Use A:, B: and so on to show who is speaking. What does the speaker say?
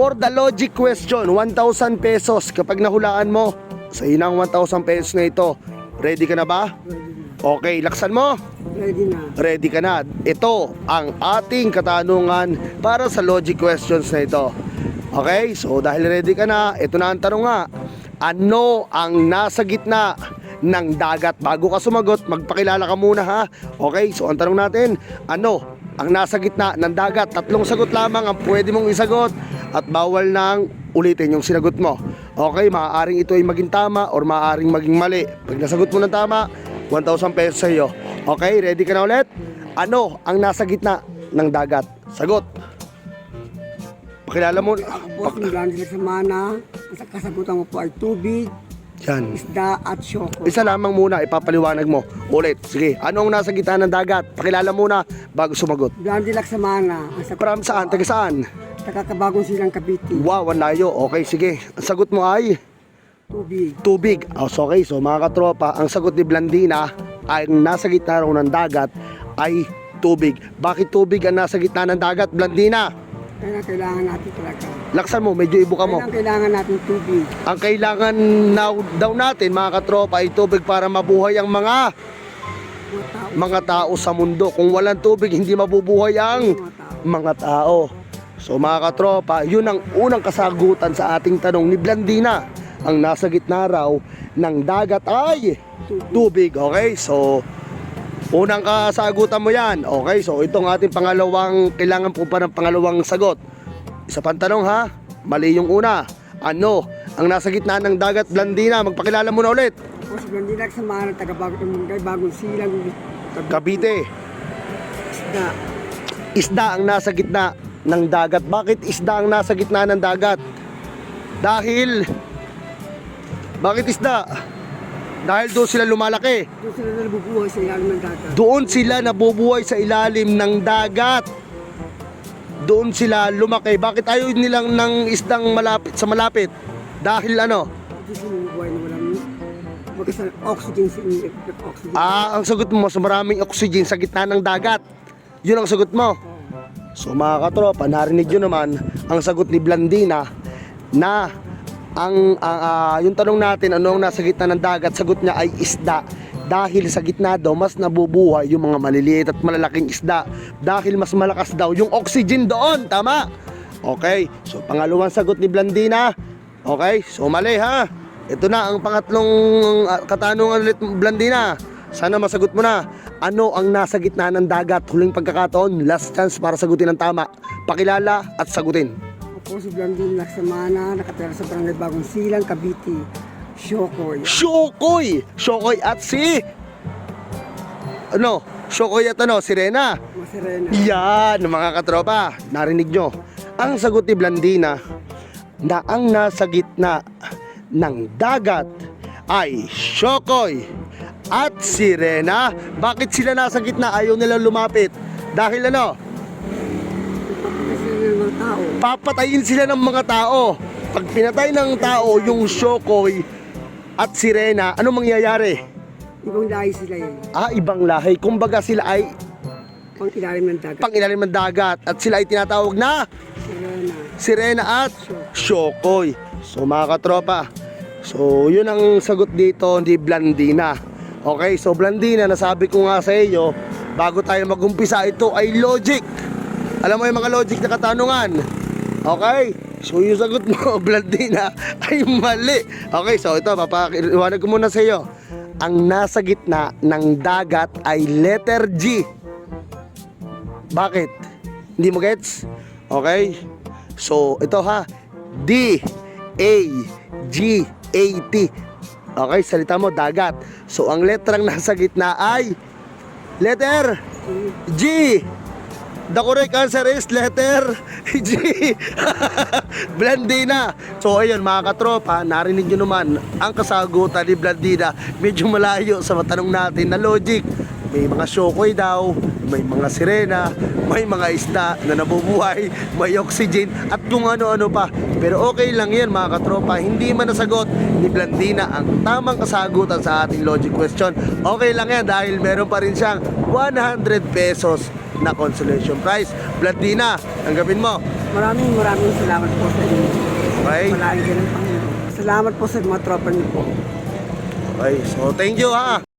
A: For the logic question, 1,000 pesos. Kapag nahulaan mo, sa inang 1,000 pesos na ito, ready ka na ba? Okay, laksan mo.
B: Ready na.
A: Ready ka na. Ito ang ating katanungan para sa logic questions na ito. Okay, so dahil ready ka na, ito na ang tanong nga. Ano ang nasa gitna ng dagat? Bago ka sumagot, magpakilala ka muna ha. Okay, so ang tanong natin, ano ang nasa gitna ng dagat? Tatlong sagot lamang ang pwede mong isagot at bawal nang ulitin yung sinagot mo. Okay, maaaring ito ay maging tama or maaaring maging mali. Pag nasagot mo ng tama, 1,000 pesos sa iyo. Okay, ready ka na ulit? Ano ang nasa gitna ng dagat? Sagot. Pakilala mo.
B: Po si Brandon Samana. Ang kasagutan mo po ay tubig,
A: Yan.
B: isda at syoko.
A: Isa lamang muna, ipapaliwanag mo. Ulit, sige. Ano ang nasa gitna ng dagat? Pakilala muna bago sumagot.
B: Brandon Laksamana.
A: From saan? Taga saan?
B: Takakabagong silang Cavite.
A: Wow, ang layo. Okay, sige. Ang sagot mo ay
B: Tubig.
A: tubig. Oh, so okay, so mga katropa, ang sagot ni Blandina ay nasa gitna raw ng dagat ay tubig. Bakit tubig ang nasa gitna ng dagat, Blandina?
B: Kaya kailangan natin talaga.
A: Laksan mo, medyo ibuka mo.
B: Kailangan kailangan natin tubig.
A: Ang kailangan now, daw natin mga katropa ay tubig para mabuhay ang mga
B: Mga tao.
A: mga tao sa mundo. Kung walang tubig, hindi mabubuhay ang
B: Mga tao.
A: mga tao. So mga katropa, yun ang unang kasagutan sa ating tanong ni Blandina. Ang nasa gitna raw ng dagat ay tubig. Okay, so unang kasagutan mo yan. Okay, so itong ating pangalawang, kailangan po pa ng pangalawang sagot. Isa pang tanong ha, mali yung una. Ano ang nasa gitna ng dagat, Blandina? Magpakilala mo na ulit.
B: Ako si Brandon Laksamana. Tagabagong kay bagong silang
A: Cavite.
B: isda.
A: isda ang nasa gitna ng dagat. Bakit isda ang nasa gitna ng dagat? Dahil Bakit isda? Dahil doon sila lumalaki.
B: Doon sila na nabubuhay sa ilalim ng dagat.
A: Doon sila nabubuhay sa ilalim ng dagat. Doon sila lumaki. Bakit ayaw nilang ng isdang malapit sa malapit? Dahil ano?
B: Hindi sila nabubuhay na magkasa oxygen sa oxygen.
A: Ah, ang sagot mo, sa maraming oxygen sa gitna ng dagat. Yun ang sagot mo. So mga katropa, narinig nyo naman ang sagot ni Blandina na ang ang, ah, yung tanong natin ano ang nasa gitna ng dagat, sagot niya ay isda. Dahil sa gitna daw mas nabubuhay yung mga maliliit at malalaking isda. Dahil mas malakas daw yung oxygen doon, tama? Okay, so pangalawang sagot ni Blandina. Okay, so mali ha. Ito na ang pangatlong ah, katanungan ulit Blandina. Sana masagot mo na. Ano ang nasa gitna ng dagat? Huling pagkakataon, last chance para sagutin ng tama. Pakilala at sagutin.
B: Ako si Brandon Laksamana. Nakatira sa barangay Bagong Silang, Cavite. Shokoy.
A: Shokoy! Shokoy at si... Ano? Shokoy at ano? Sirena.
B: Masirena.
A: Yan, mga katropa. Narinig nyo. Ang sagot ni Blandina na ang nasa gitna ng dagat ay Shokoy at Sirena. Bakit sila nasa gitna? Ayaw nila lumapit. Dahil ano?
B: Kasi ng mga tao.
A: Papatayin sila ng mga tao. Pag pinatay ng tao yung Shokoy at Sirena, ano mangyayari?
B: Ibang lahi sila eh.
A: Ah, ibang lahi. Kumbaga sila ay
B: Pang ilalim ng dagat.
A: pang ilalim ng dagat at sila ay tinatawag na
B: Sirena.
A: Sirena at Shokoy. So mga katropa, so yun ang sagot dito ni Blandina. Okay, so Blandina, nasabi ko nga sa iyo, bago tayo magumpisa, ito ay logic. Alam mo yung mga logic na katanungan. Okay, so yung sagot mo, Blandina, ay mali. Okay, so ito, papakiliwanag ko muna sa iyo. Ang nasa gitna ng dagat ay letter G. Bakit? Hindi mo gets? Okay? So, ito ha. D A G A T. Okay, salita mo dagat. So, ang letrang nasa gitna ay letter G. The correct answer is letter G. Blandina. So ayun mga katropa, narinig nyo naman ang kasagutan ni Blandina. Medyo malayo sa matanong natin na logic. May mga shokoy daw, may mga sirena, may mga isda na nabubuhay, may oxygen at kung ano-ano pa. Pero okay lang yan mga katropa, hindi man nasagot ni Blandina ang tamang kasagutan sa ating logic question. Okay lang yan dahil meron pa rin siyang 100 pesos na consolation prize. Blandina, tanggapin mo.
B: Maraming maraming salamat po sa inyo.
A: Okay?
B: Malaking Panginoon. Salamat po sa mga tropa niyo po.
A: Okay, so thank you ha.